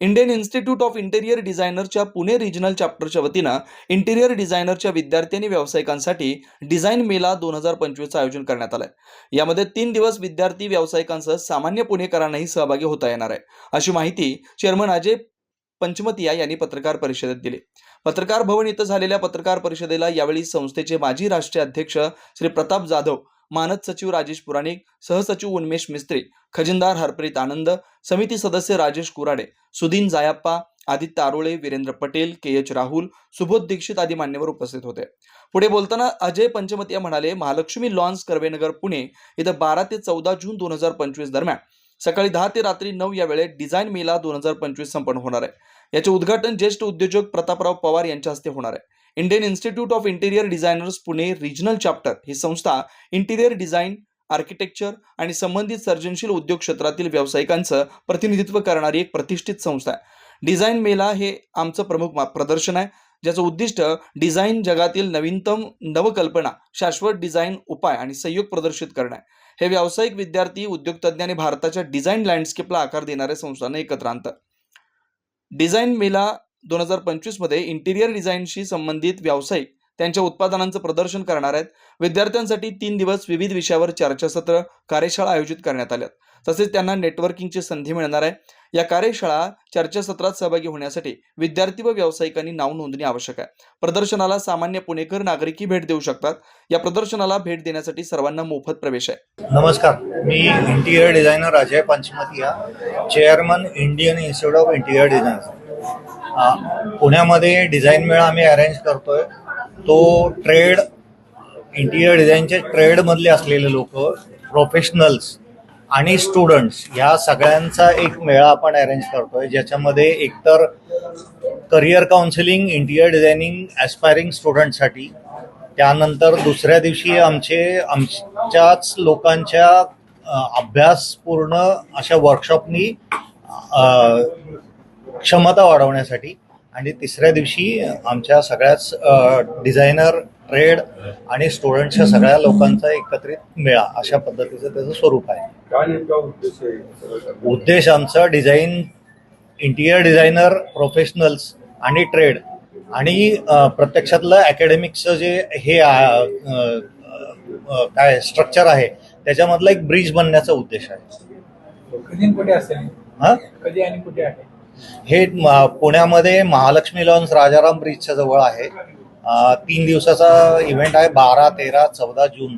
Indian institute of interior डिझायनरच्या Pune regional चॅप्टरच्या वतीनं इंटेरियर डिझायनरच्या विद्यार्थी आणि व्यावसायिकांसाठी डिझाईन मेला दोन हजार पंचवीसचं आयोजन करण्यात आलं आहे यामध्ये तीन दिवस विद्यार्थी व्यावसायिकांसह सामान्य पुणेकरांनाही सहभागी होता येणार आहे. अशी माहिती चेअरमन अजय पंचमतिया यांनी पत्रकार परिषदेत दिली. पत्रकार भवन इथं झालेल्या पत्रकार परिषदेला यावेळी संस्थेचे माजी राष्ट्रीय अध्यक्ष श्री प्रताप जाधव मानद सचिव राजेश पुराणिक सहसचिव उन्मेष मिस्त्री खजिनदार हरप्रीत आनंद समिती सदस्य राजेश कुराडे सुदीन जायाप्पा आदित्य आरोळे वीरेंद्र पटेल के एच राहुल सुबोध दीक्षित आदी मान्यवर उपस्थित होते. पुढे बोलताना अजय पंचमतिया म्हणाले महालक्ष्मी लॉन्स कर्वेनगर पुणे इथं बारा ते चौदा जून दोन हजार पंचवीस दरम्यान सकाळी दहा ते रात्री नऊ या वेळेत डिझाईन मेला दोन हजार पंचवीस संपन्न होणार आहे. याचे उद्घाटन ज्येष्ठ उद्योजक प्रतापराव पवार यांच्या हस्ते होणार आहे. Indian institute of interior designers Pune regional chapter. ही संस्था इंटिरियर डिझाईन आर्किटेक्चर आणि संबंधित सर्जनशील उद्योग क्षेत्रातील व्यावसायिकांचं प्रतिनिधित्व करणारी एक प्रतिष्ठित संस्था आहे. डिझाईन मेला हे आमचं प्रमुख प्रदर्शन आहे ज्याचं उद्दिष्ट डिझाईन जगातील नवीनतम नवकल्पना शाश्वत डिझाईन उपाय आणि संयोग प्रदर्शित करणं आहे. हे व्यावसायिक विद्यार्थी उद्योगतज्ञ आणि भारताच्या डिझाईन लँडस्केपला आकार देणाऱ्या संस्थांना एकत्र आणतं. डिझाईन मेला दोन हजार पंचवीसमध्ये इंटिरियर डिझाईनशी संबंधित व्यावसायिक त्यांच्या उत्पादनांचं प्रदर्शन करणार आहेत. विद्यार्थ्यांसाठी तीन दिवस विविध विषयावर चर्चासत्र कार्यशाळा आयोजित करण्यात आल्या तसेच त्यांना नेटवर्किंगची संधी मिळणार आहे. या कार्यशाळा चर्चासत्रात सहभागी होण्यासाठी विद्यार्थी व व्यावसायिकांनी नाव नोंदणी आवश्यक आहे. प्रदर्शनाला सामान्य पुणेकर नागरिकही भेट देऊ शकतात. या प्रदर्शनाला भेट देण्यासाठी सर्वांना मोफत प्रवेश आहे. नमस्कार. मी interior designer Ajay Panchamatiya chairman Indian institute of interior designer पुण्यामध्ये डिझाईन मेळा आम्ही अरेंज करतोय. तो ट्रेड इंटिरियर डिझाईनचे ट्रेडमधले असलेले लोक प्रोफेशनल्स आणि स्टुडंट्स ह्या सगळ्यांचा एक मेळा आपण अरेंज करतोय. ज्याच्यामध्ये एकतर career counselling interior designing aspiring स्टुडंटसाठी त्यानंतर दुसऱ्या दिवशी आमचे आमच्याच लोकांच्या अभ्यासपूर्ण अशा वर्कशॉपनी क्षमता वाढवण्यासाठी आणि तिसऱ्या दिवशी आमच्या सगळ्याच डिझायनर ट्रेड आणि स्टुडंटच्या सगळ्या लोकांचा एकत्रित मेळा अशा पद्धतीचं त्याचं स्वरूप आहे. उद्देश आमचा डिझाईन इंटिरियर डिझायनर प्रोफेशनल्स आणि ट्रेड आणि प्रत्यक्षातलं अकॅडमिकचं जे हे काय स्ट्रक्चर आहे त्याच्यामधला एक ब्रिज बनण्याचा उद्देश आहे. कधी कुठे असेल? हा? कधी आणि कुठे आहे? हे पुण्यामध्ये महालक्ष्मी लॉन्स राजाराम ब्रिजच्या जवळ आहे. तीन दिवसाचा इव्हेंट आहे बारा तेरा चौदा जून.